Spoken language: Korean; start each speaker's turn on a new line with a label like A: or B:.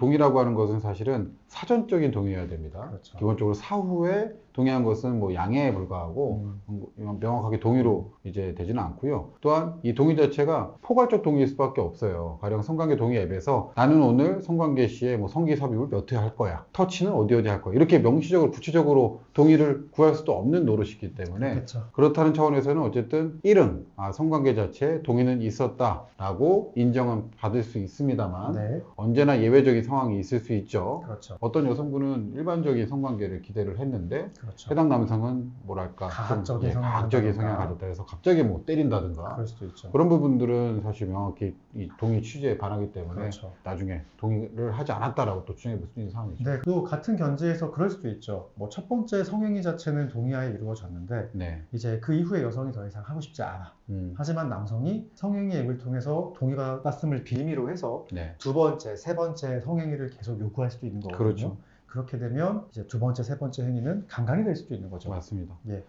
A: 동의라고 하는 것은 사실은 사전적인 동의여야 됩니다.
B: 그렇죠.
A: 기본적으로 사후에 동의한 것은 뭐 양해에 불과하고
B: 음.
A: 명확하게 동의로 이제 되지는 않고요. 또한 이 동의 자체가 포괄적 동의일 수밖에 없어요. 가령 성관계 동의 앱에서 나는 오늘 성관계 시에 뭐 성기 삽입을 몇 회 할 거야. 터치는 어디 어디 할 거야. 이렇게 명시적으로 구체적으로 동의를 구할 수도 없는 노릇이기 때문에
B: 그렇죠.
A: 그렇다는 차원에서는 어쨌든 1은 아, 성관계 자체에 동의는 있었다라고 인정은 받을 수 있습니다만
B: 네,
A: 언제나 예외적인 상황이 있을 수 있죠.
B: 그렇죠.
A: 어떤 여성분은 일반적인 성관계를 기대를 했는데
B: 그렇죠.
A: 해당 남성은 뭐랄까 좀,
B: 가학적인
A: 예,
B: 성향을
A: 가학적인
B: 가졌다.
A: 해서 갑자기 뭐 때린다든가
B: 그럴 수도 있죠.
A: 그런 부분들은 사실 명확히 이 동의 취지에 반하기 때문에
B: 그렇죠.
A: 나중에 동의를 하지 않았다라고 또 주장해 볼 수 있는 상황이죠.
B: 네, 또 같은 견지에서 그럴 수도 있죠. 뭐 첫 번째 성행위 자체는 동의하에 이루어졌는데
A: 네.
B: 이제 그 이후에 여성이 더 이상 하고 싶지 않아.
A: 음,
B: 하지만 남성이 성행위 앱을 통해서 동의받았음을 빌미로 해서
A: 네.
B: 두 번째, 세 번째 성 행위를 계속 요구할 수도 있는 거거든요.
A: 그렇죠.
B: 그렇게 되면 이제 두 번째, 세 번째 행위는 강간이 될 수도 있는 거죠.
A: 맞습니다.
B: 예.